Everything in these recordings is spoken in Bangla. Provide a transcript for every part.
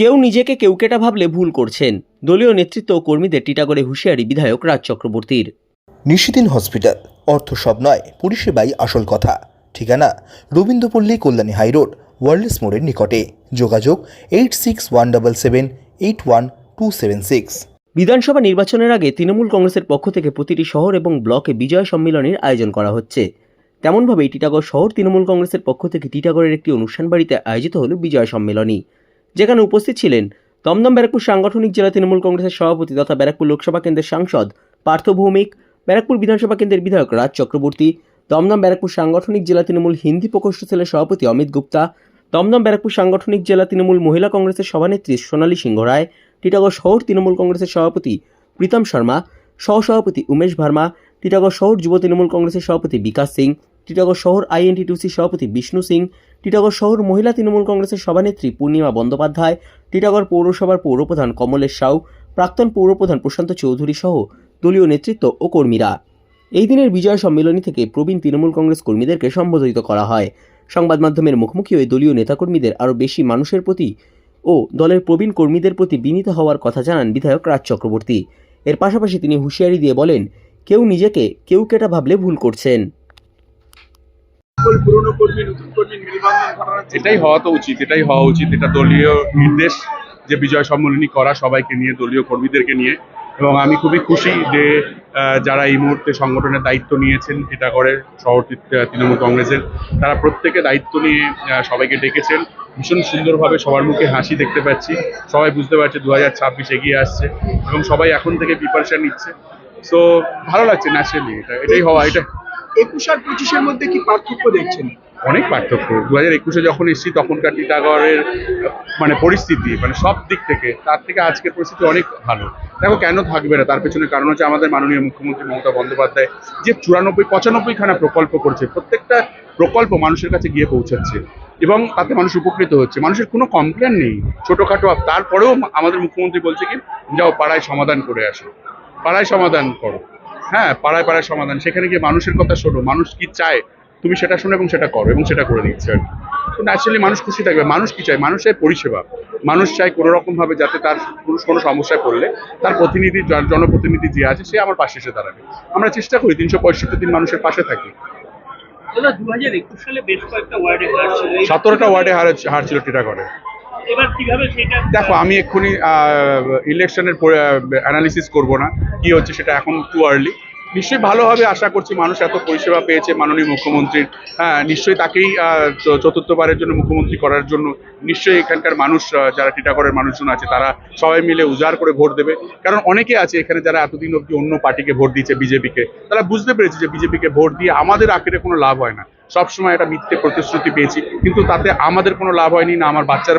কেউ নিজেকে কেউ কেটা ভাবলে ভুল করছেন। দলীয় নেতৃত্ব ও কর্মীদের টিটাগড়ে হুঁশিয়ারি বিধায়ক রাজ চক্রবর্তীর। নিশিদিন হসপিটাল অর্থ সব নয় পরিষেবাই আসল কথা। ঠিকানা রবীন্দ্রপল্লী কল্যাণী হাইরোড ওয়ার্ল্ডস মোড়ের নিকটে। যোগাযোগ eight six one double seven eight one two seven six. বিধানসভা নির্বাচনের আগে তৃণমূল কংগ্রেসের পক্ষ থেকে প্রতিটি শহর এবং ব্লকে বিজয় সম্মেলনের আয়োজন করা হচ্ছে। তেমনভাবেই টিটাগড় শহর তৃণমূল কংগ্রেসের পক্ষ থেকে টিটাগড়ের একটি অনুষ্ঠান বাড়িতে আয়োজিত হল বিজয় সম্মেলনী। যেখানে উপস্থিত ছিলেন দমদম ব্যারাকপুর সাংগঠনিক জেলা তৃণমূল কংগ্রেসের সভাপতি তথা ব্যারাকপুর লোকসভা কেন্দ্রের সাংসদ পার্থ ভৌমিক, ব্যারাকপুর বিধানসভা কেন্দ্রের বিধায়ক রাজ চক্রবর্তী, দমদম ব্যারাকপুর সাংগঠনিক জেলা তৃণমূল হিন্দি প্রকোষ্ঠ সেলের সভাপতি অমিত গুপ্তা, দমদম ব্যারাকপুর সাংগঠনিক জেলা তৃণমূল মহিলা কংগ্রেসের সভানেত্রী সোনালী সিংহ রায় টিটাগড় শহর তৃণমূল কংগ্রেসের সভাপতি প্রীতম শর্মা, সহসভাপতি উমেশ ভার্মা, টিটাগড় শহর যুব তৃণমূল কংগ্রেসের সভাপতি বিকাশ সিং, টিটাগড় শহর আইএনটিটিউসির সভাপতি বিষ্ণু সিং টিটাগড় শহর মহিলা তৃণমূল কংগ্রেসের সভানেত্রী পূর্ণিমা বন্দ্যোপাধ্যায়, টিটাগড় পৌরসভার পৌরপ্রধান কমলেশ সাউ, প্রাক্তন পৌরপ্রধান প্রশান্ত চৌধুরী সহ দলীয় নেতৃত্ব ও কর্মীরা। এই দিনের বিজয় সম্মেলনী থেকে প্রবীণ তৃণমূল কংগ্রেস কর্মীদেরকে সম্বোধিত করা হয়। সংবাদ মাধ্যমের মুখোমুখি ওই দলীয় নেতাকর্মীদের আরও বেশি মানুষের প্রতি ও দলের প্রবীণ কর্মীদের প্রতি বিনীত হওয়ার কথা জানান বিধায়ক রাজ চক্রবর্তী। এর পাশাপাশি তিনি হুঁশিয়ারি দিয়ে বলেন, কেউ নিজেকে কেউ কেটা ভাবলে ভুল করছেন। এটাই হওয়া তো উচিত, এটাই হওয়া উচিত। এটা দলীয় নির্দেশ যে বিজয় সম্মেলনী করা সবাইকে নিয়ে, দলীয় কর্মীদেরকে নিয়ে। এবং আমি খুবই খুশি যে যারা এই মুহূর্তে সংগঠনের দায়িত্ব নিয়েছেন, এটা করে শহর তৃণমূল কংগ্রেসের। তারা প্রত্যেকে দায়িত্ব নিয়ে সবাইকে ডেকেছেন। ভীষণ সুন্দরভাবে সবার মুখে হাসি দেখতে পাচ্ছি। সবাই বুঝতে পারছে দু হাজার ছাব্বিশ এগিয়ে আসছে এবং সবাই এখন থেকে প্রিপারেশন নিচ্ছে। সো ভালো লাগছে ন্যাচারালি এটা, এটাই হওয়া এটা একুশ আর পঁচিশের মধ্যে কি পার্থক্য দেখছেন? অনেক পার্থক্য। দু হাজার একুশে যখন এসেছি, তখনকার টিটাগড়ের মানে পরিস্থিতি মানে সব দিক থেকে, তার থেকে আজকের পরিস্থিতি অনেক ভালো। দেখো, কেন থাকবে না? তার পেছনে কারণ হচ্ছে আমাদের মাননীয় মুখ্যমন্ত্রী মমতা বন্দ্যোপাধ্যায় যে চুরানব্বই পঁচানব্বই খানা প্রকল্প করছে। প্রত্যেকটা প্রকল্প মানুষের কাছে গিয়ে পৌঁছাচ্ছে। এবং তাতে মানুষ উপকৃত হচ্ছে। মানুষের কোনো কমপ্লেন নেই। ছোটোখাটো তারপরেও আমাদের মুখ্যমন্ত্রী বলছে কি, যাও পাড়ায় সমাধান করে আসো। পাড়ায় সমাধান করো। হ্যাঁ পাড়ায় পাড়ায় সমাধান। সেখানে গিয়ে মানুষের কথা শোনো। মানুষ কি চায় তুমি সেটা শোনো এবং সেটা করো এবং সেটা করে দিচ্ছে আর তো ন্যাচারালি মানুষ খুশি থাকবে। মানুষ কি চায়? মানুষ চায় পরিষেবা। মানুষ চায় কোনো রকম ভাবে যাতে তার কোনো কোনো সমস্যায় পড়লে তার প্রতিনিধি জন- জনপ্রতিনিধি যে আছে সে আমার পাশে এসে দাঁড়াবে। আমরা চেষ্টা করি তিনশো পঁয়ষট্টি দিন মানুষের পাশে থাকি। সতেরোটা ওয়ার্ডে হার হার ছিল টিটাগড়ে দেখো, আমি এক্ষুনি ইলেকশনের অ্যানালিসিস করব না। কি হচ্ছে সেটা এখন টু আর্লি নিশ্চয়ই ভালো হবে, আশা করছি মানুষ এত পরিষেবা পেয়েছে মাননীয় মুখ্যমন্ত্রীর। হ্যাঁ নিশ্চয়ই তাকেই চতুর্থবারের জন্য মুখ্যমন্ত্রী করার জন্য নিশ্চয়ই এখানকার মানুষ যারা টিটাগড়ের মানুষজন আছে, তারা সবাই মিলে উজাড় করে ভোট দেবে। কারণ অনেকে আছে এখানে যারা এতদিন অব্দি অন্য পার্টিকে ভোট দিয়েছে, বিজেপিকে। তারা বুঝতে পেরেছে যে বিজেপিকে ভোট দিয়ে আমাদের আখেরে কোনো লাভ হয় না। সবসময় একটা মিথ্যে প্রতিশ্রুতি পেয়েছি। কিন্তু তাতে আমাদের কোনো লাভ হয়নি, না আমার বাচ্চার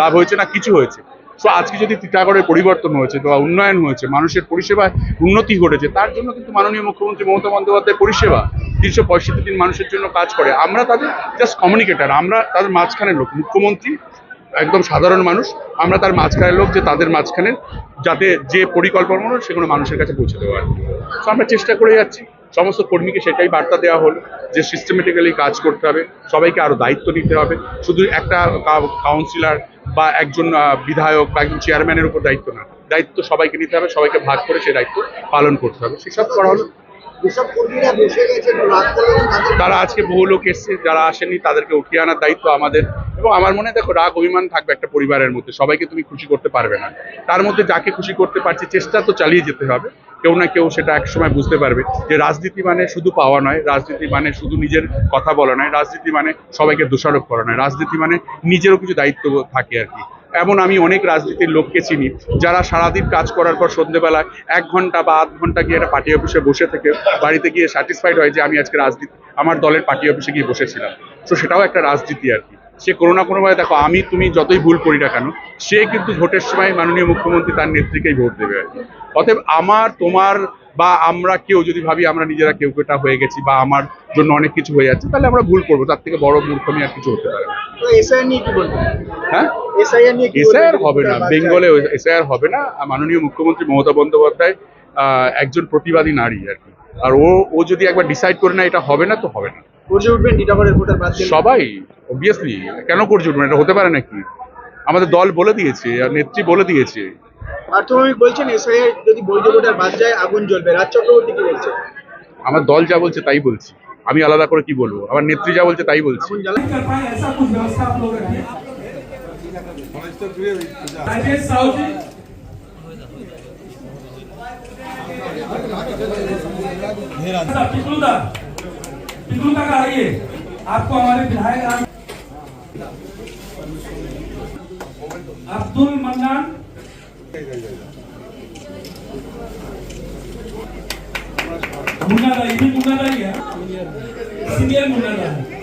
লাভ হয়েছে, না কিছু হয়েছে। সো আজকে যদি টিটাগড়ের পরিবর্তন হয়েছে বা উন্নয়ন হয়েছে, মানুষের পরিষেবায় উন্নতি ঘটেছে, তার জন্য কিন্তু মাননীয় মুখ্যমন্ত্রী মমতা বন্দ্যোপাধ্যায় পরিষেবা তিনশো পঁয়ষট্টি দিন মানুষের জন্য কাজ করে। আমরা তাদের জাস্ট কমিউনিকেটার আমরা তাদের মাঝখানে লোক, মুখ্যমন্ত্রী একদম সাধারণ মানুষ, আমরা তার মাঝখানের লোক যে তাদের মাঝখানে যাতে যে পরিকল্পনা সেগুলো মানুষের কাছে পৌঁছে দেওয়া কি। আমরা চেষ্টা করে যাচ্ছি। সমস্ত কর্মীকে সেটাই বার্তা দেওয়া হলো যে সিস্টেমেটিক্যালি কাজ করতে হবে সবাইকে আরও দায়িত্ব নিতে হবে। শুধু একটা কাউন্সিলর বা একজন বিধায়ক বা একজন চেয়ারম্যানের উপর দায়িত্ব না দায়িত্ব সবাইকে নিতে হবে সবাইকে ভাগ করে সেই দায়িত্ব পালন করতে হবে। সেসব করা হলো। তারা আজকে বহু লোক এসছে যারা আসেনি তাদেরকে উঠিয়ে আনার দায়িত্ব আমাদের। এবং আমার মনে দেখো রাগ অভিমান থাকবে একটা পরিবারের মধ্যে সবাইকে তুমি খুশি করতে পারবে না। তার মধ্যে যাকে খুশি করতে পারছি চেষ্টা তো চালিয়ে যেতে হবে। কেউ না কেউ সেটা এক সময় বুঝতে পারবে যে রাজনীতি মানে শুধু পাওয়া নয়, রাজনীতি মানে শুধু নিজের কথা বলা নয়, রাজনীতি মানে সবাইকে দোষারোপ করা নয়, রাজনীতি মানে নিজেরও কিছু দায়িত্ব থাকে আর কি। এমন আমি অনেক রাজনীতির লোককে চিনি যারা সারাদিন কাজ করার পর সন্ধ্যেবেলায় এক ঘণ্টা বা আধ ঘণ্টা গিয়ে একটা পার্টি অফিসে বসে থেকে বাড়িতে গিয়ে স্যাটিসফাইড হয় যে আমি আজকে রাজনীতি, আমার দলের পার্টি অফিসে গিয়ে বসেছিলাম। তো সেটাও একটা রাজনীতি আর কি। সে কোনো না কোনোভাবে দেখো আমি তুমি যতই ভুল করি না কেন সে কিন্তু ভোটের সময় মাননীয় মুখ্যমন্ত্রী তার নেত্রীকেই ভোট দেবে অতএব আমার তোমার বা আমরা কেউ যদি ভাবি আমরা নিজেরা কেউ কেটা হয়ে গেছি বা আমার জন্য অনেক কিছু হয়ে যাচ্ছে তাহলে আমরা ভুল করব তার থেকে বড় মূর্খমি আর কিছু হতে পারে না। হ্যাঁ? এসআইআর? হবে না বেঙ্গলে এসআইআর হবে না মাননীয় মুখ্যমন্ত্রী মমতা বন্দ্যোপাধ্যায় আহ, একজন প্রতিবাদী নারী আর কি। আর ও ও যদি একবার ডিসাইড করে না এটা হবে না তো হবে না। গর্জে উঠবেন টিটাগড়ের ভোটার বাদ দিন সবাই অবভিয়াসলি কেন করছে না এটা হতে পারে নাকি আমাদের দল বলে দিয়েছে আর নেত্রী বলে দিয়েছে পার্থভূমিক বলছেন এসআইআর যদি বৈধ ভোটার বাদ যায় আগুন জ্বলবে রাজ চক্রবর্তী কি বলছে আমার দল যা বলছে তাই বলছি আমি আলাদা করে কি বলবো আমার নেত্রী যা বলছে তাই বলছি আগুন জ্বালা कर पाए ऐसा कुछ व्यवस्था आप लोग रखें राजेश साहू जी पिकुलदा पिकुलदा का आइए आपको हमारे विधायक राम- अब्दुल मन्नान मुन्ना दा ये भी मुन्ना दा ही है सीनियर मुन्ना दा है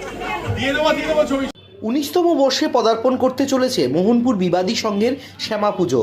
উনিশতম বর্ষে পদার্পণ করতে চলেছে মোহনপুর বিবাদী সংঘের শ্যামা পুজো